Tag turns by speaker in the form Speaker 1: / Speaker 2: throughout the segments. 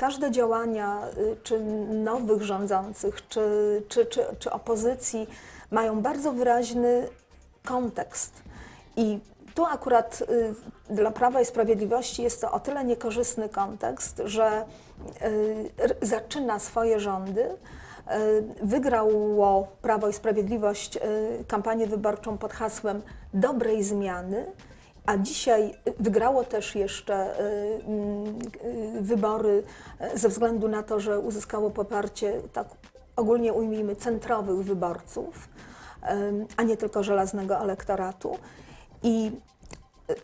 Speaker 1: każde działania y, czy nowych rządzących, czy, czy, czy, czy opozycji mają bardzo wyraźny kontekst. I tu akurat y, dla Prawa i Sprawiedliwości jest to o tyle niekorzystny kontekst, że y, zaczyna swoje rządy. Wygrało Prawo i Sprawiedliwość kampanię wyborczą pod hasłem dobrej zmiany, a dzisiaj wygrało też jeszcze y, mm, y, wybory y, ze względu na to, że uzyskało poparcie, tak ogólnie ujmijmy, centrowych wyborców, a nie tylko żelaznego elektoratu. I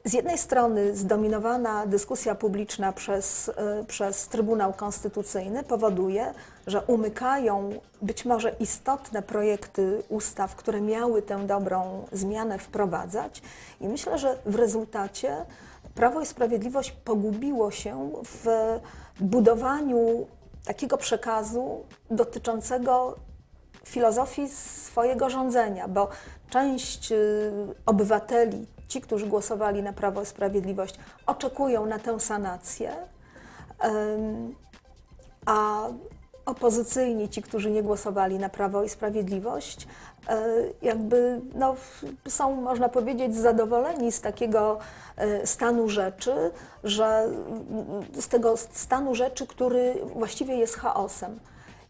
Speaker 1: z jednej strony zdominowana dyskusja publiczna przez, y, przez Trybunał Konstytucyjny powoduje, że umykają być może istotne projekty ustaw, które miały tę dobrą zmianę wprowadzać. I myślę, że w rezultacie Prawo i Sprawiedliwość pogubiło się w budowaniu takiego przekazu dotyczącego filozofii swojego rządzenia, bo część y, obywateli, ci, którzy głosowali na Prawo i Sprawiedliwość, oczekują na tę sanację, a opozycyjni, ci, którzy nie głosowali na Prawo i Sprawiedliwość, e, jakby no, są, można powiedzieć, zadowoleni z takiego e, stanu rzeczy, że z tego stanu rzeczy, który właściwie jest chaosem.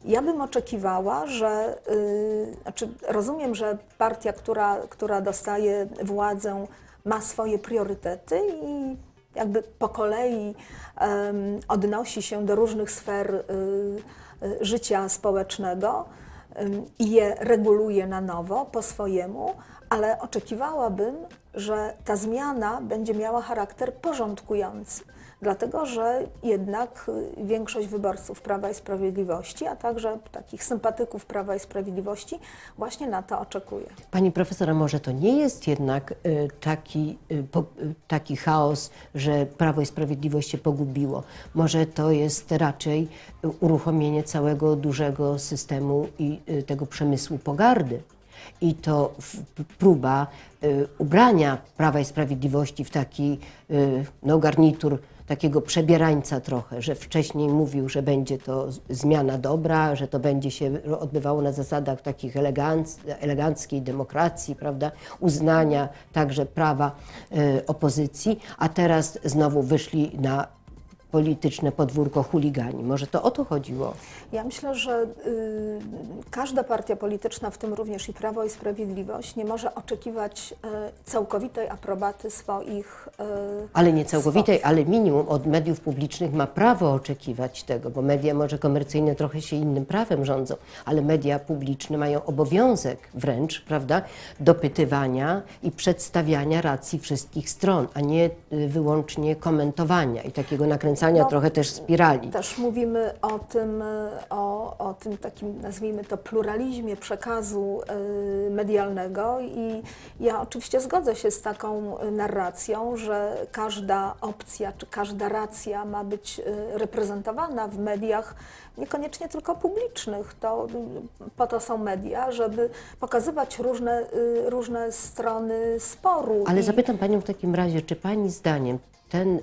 Speaker 1: Ja bym oczekiwała, że, y, znaczy rozumiem, że partia, która, która dostaje władzę, ma swoje priorytety i jakby po kolei em, odnosi się do różnych sfer y, y, życia społecznego i je reguluje na nowo po swojemu, ale oczekiwałabym, że ta zmiana będzie miała charakter porządkujący. Dlatego, że jednak y, większość wyborców Prawa i Sprawiedliwości, a także takich sympatyków Prawa i Sprawiedliwości właśnie na to oczekuje.
Speaker 2: Pani profesor, może to nie jest jednak y, taki, y, taki chaos, że Prawo i Sprawiedliwość się pogubiło? Może to jest raczej uruchomienie całego dużego systemu i tego przemysłu pogardy? I to próba y, ubrania Prawa i Sprawiedliwości w taki y, no, garnitur takiego przebierańca trochę, że wcześniej mówił, że będzie to zmiana dobra, że to będzie się odbywało na zasadach takich eleganc- eleganckiej demokracji, prawda, uznania także prawa y, opozycji, a teraz znowu wyszli na polityczne podwórko chuligani. Może to o to chodziło?
Speaker 1: Ja myślę, że y, każda partia polityczna, w tym również i Prawo i Sprawiedliwość, nie może oczekiwać y, całkowitej aprobaty swoich. y,
Speaker 2: Ale nie całkowitej, ale minimum od mediów publicznych ma prawo oczekiwać tego, bo media może komercyjne trochę się innym prawem rządzą, ale media publiczne mają obowiązek wręcz, prawda, dopytywania i przedstawiania racji wszystkich stron, a nie y, wyłącznie komentowania i takiego nakręcania
Speaker 1: No,
Speaker 2: trochę też spirali.
Speaker 1: Też mówimy o tym, o, o tym takim, nazwijmy to, pluralizmie przekazu y, medialnego i ja oczywiście zgodzę się z taką narracją, że każda opcja czy każda racja ma być y, reprezentowana w mediach, niekoniecznie tylko publicznych. To, po to są media, żeby pokazywać różne, y, różne strony sporu.
Speaker 2: Ale
Speaker 1: I-
Speaker 2: zapytam Panią w takim razie, czy Pani zdaniem ten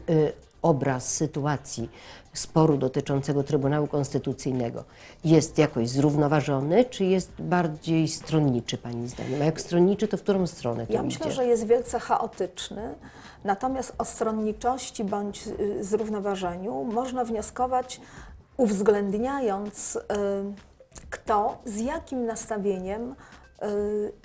Speaker 2: obraz sytuacji sporu dotyczącego Trybunału Konstytucyjnego jest jakoś zrównoważony, czy jest bardziej stronniczy Pani zdaniem? A jak stronniczy, to w którą stronę to
Speaker 1: Ja
Speaker 2: idzie?
Speaker 1: myślę, że jest wielce chaotyczny, natomiast o stronniczości bądź y, zrównoważeniu można wnioskować uwzględniając, y, kto z jakim nastawieniem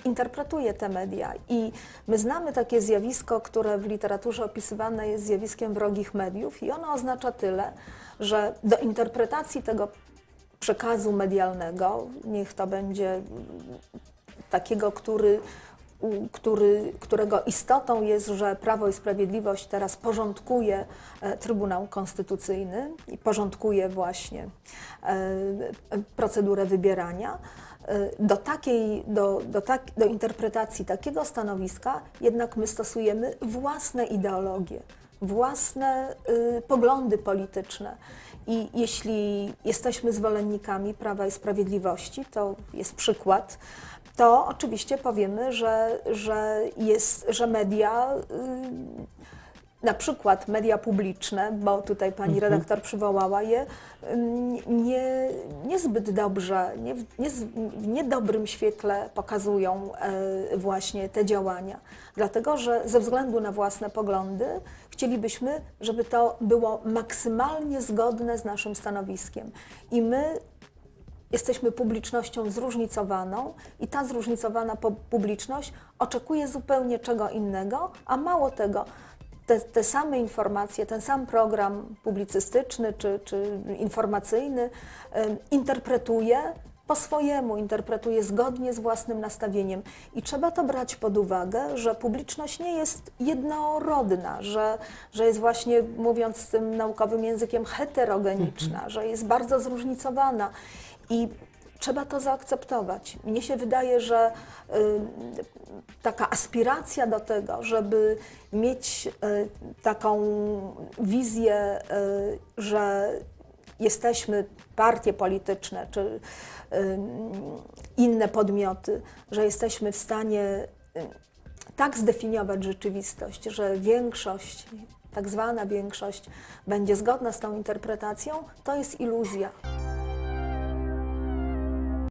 Speaker 1: interpretuje te media. I my znamy takie zjawisko, które w literaturze opisywane jest zjawiskiem wrogich mediów, i ono oznacza tyle, że do interpretacji tego przekazu medialnego, niech to będzie takiego, który, który, którego istotą jest, że Prawo i Sprawiedliwość teraz porządkuje e, Trybunał Konstytucyjny i porządkuje właśnie e, procedurę wybierania. E, Do, takiej, do, do, tak, do interpretacji takiego stanowiska jednak my stosujemy własne ideologie, własne y, poglądy polityczne. I jeśli jesteśmy zwolennikami Prawa i Sprawiedliwości, to jest przykład, to oczywiście powiemy, że, że, jest, że media y, na przykład media publiczne, bo tutaj pani redaktor przywołała je, nie, niezbyt dobrze, nie w, nie, w niedobrym świetle pokazują e, właśnie te działania. Dlatego, że ze względu na własne poglądy chcielibyśmy, żeby to było maksymalnie zgodne z naszym stanowiskiem. I my jesteśmy publicznością zróżnicowaną i ta zróżnicowana publiczność oczekuje zupełnie czego innego, a mało tego, te, te same informacje, ten sam program publicystyczny czy, czy informacyjny interpretuje po swojemu, interpretuje zgodnie z własnym nastawieniem. I trzeba to brać pod uwagę, że publiczność nie jest jednorodna, że, że jest właśnie, mówiąc tym naukowym językiem, heterogeniczna, że jest bardzo zróżnicowana. I trzeba to zaakceptować. Mnie się wydaje, że y, taka aspiracja do tego, żeby mieć y, taką wizję, y, że jesteśmy partie polityczne czy inne podmioty, że jesteśmy w stanie tak zdefiniować rzeczywistość, że większość, tak zwana większość, będzie zgodna z tą interpretacją, to jest iluzja.